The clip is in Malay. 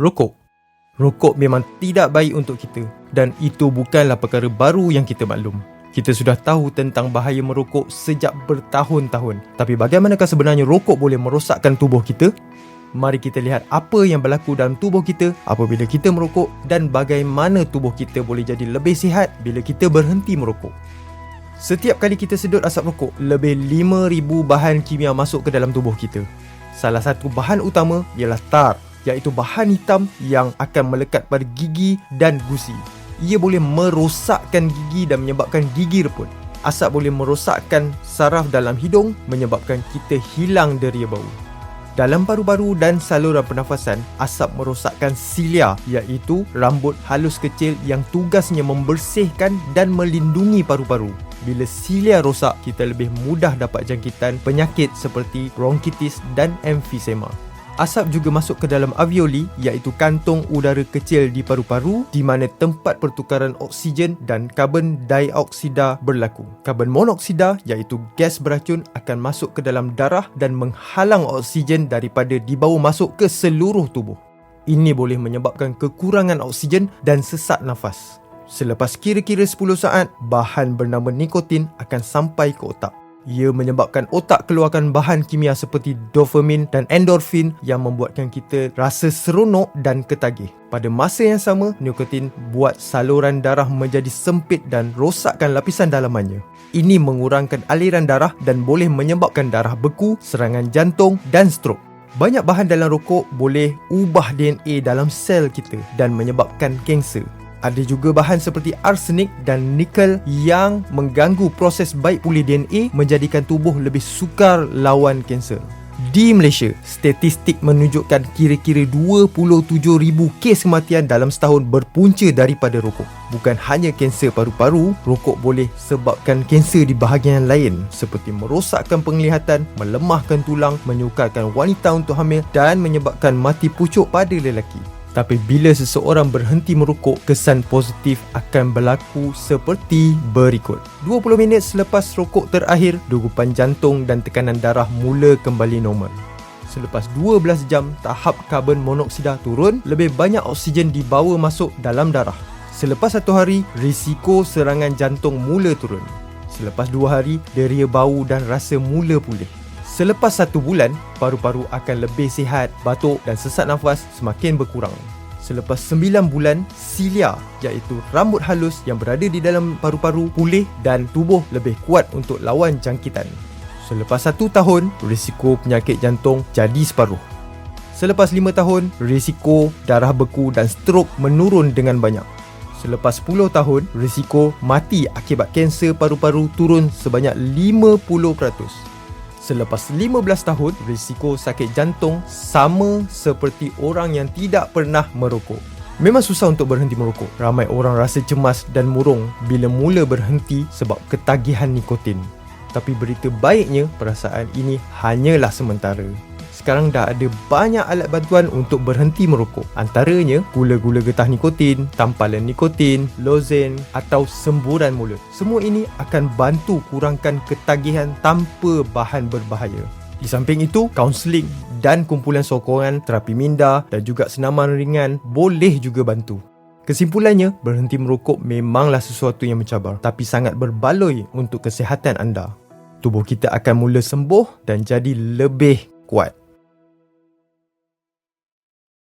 Rokok. Rokok memang tidak baik untuk kita dan itu bukanlah perkara baru yang kita maklum. Kita sudah tahu tentang bahaya merokok sejak bertahun-tahun. Tapi bagaimanakah sebenarnya rokok boleh merosakkan tubuh kita? Mari kita lihat apa yang berlaku dalam tubuh kita apabila kita merokok dan bagaimana tubuh kita boleh jadi lebih sihat bila kita berhenti merokok. Setiap kali kita sedut asap rokok, lebih 5000 bahan kimia masuk ke dalam tubuh kita. Salah satu bahan utama ialah tar, iaitu bahan hitam yang akan melekat pada gigi dan gusi ia boleh merosakkan gigi dan menyebabkan gigi reput. Asap boleh merosakkan saraf dalam hidung menyebabkan kita hilang deria bau. Dalam paru-paru dan saluran pernafasan, asap merosakkan silia iaitu rambut halus kecil yang tugasnya membersihkan dan melindungi paru-paru. Bila silia rosak, kita lebih mudah dapat jangkitan penyakit seperti bronkitis dan emfisema. Asap juga masuk ke dalam alveoli iaitu kantung udara kecil di paru-paru di mana tempat pertukaran oksigen dan karbon dioksida berlaku. Karbon monoksida iaitu gas beracun akan masuk ke dalam darah dan menghalang oksigen daripada dibawa masuk ke seluruh tubuh. Ini boleh menyebabkan kekurangan oksigen dan sesak nafas. Selepas kira-kira 10 saat, bahan bernama nikotin akan sampai ke otak. Ia menyebabkan otak keluarkan bahan kimia seperti dopamine dan endorfin yang membuatkan kita rasa seronok dan ketagih. Pada masa yang sama, nikotin buat saluran darah menjadi sempit dan rosakkan lapisan dalamannya. Ini mengurangkan aliran darah dan boleh menyebabkan darah beku, serangan jantung dan strok. Banyak bahan dalam rokok boleh ubah DNA dalam sel kita dan menyebabkan kanser. Ada juga bahan seperti arsenik dan nikel yang mengganggu proses baik pulih DNA menjadikan tubuh lebih sukar lawan kanser. Di Malaysia, statistik menunjukkan kira-kira 27,000 kes kematian dalam setahun berpunca daripada rokok. Bukan hanya kanser paru-paru, rokok boleh sebabkan kanser di bahagian lain seperti merosakkan penglihatan, melemahkan tulang, menyukarkan wanita untuk hamil dan menyebabkan mati pucuk pada lelaki. Tapi bila seseorang berhenti merokok, kesan positif akan berlaku seperti berikut. 20 minit selepas rokok terakhir, degupan jantung dan tekanan darah mula kembali normal. Selepas 12 jam, tahap karbon monoksida turun, lebih banyak oksigen dibawa masuk dalam darah. Selepas satu hari, risiko serangan jantung mula turun. Selepas dua hari, deria bau dan rasa mula pulih. Selepas satu bulan, paru-paru akan lebih sihat, batuk dan sesak nafas semakin berkurang. Selepas sembilan bulan, silia iaitu rambut halus yang berada di dalam paru-paru pulih dan tubuh lebih kuat untuk lawan jangkitan. Selepas satu tahun, risiko penyakit jantung jadi separuh. Selepas lima tahun, risiko darah beku dan strok menurun dengan banyak. Selepas 10 tahun, risiko mati akibat kanser paru-paru turun sebanyak 50%. Selepas 15 tahun, risiko sakit jantung sama seperti orang yang tidak pernah merokok. Memang susah untuk berhenti merokok. Ramai orang rasa cemas dan murung bila mula berhenti sebab ketagihan nikotin. Tapi berita baiknya, perasaan ini hanyalah sementara sekarang dah ada banyak alat bantuan untuk berhenti merokok. Antaranya gula-gula getah nikotin, tampalan nikotin, lozen atau semburan mulut. Semua ini akan bantu kurangkan ketagihan tanpa bahan berbahaya. Di samping itu, kaunseling dan kumpulan sokongan, terapi minda dan juga senaman ringan boleh juga bantu. Kesimpulannya, berhenti merokok memanglah sesuatu yang mencabar tapi sangat berbaloi untuk kesihatan anda. Tubuh kita akan mula sembuh dan jadi lebih kuat.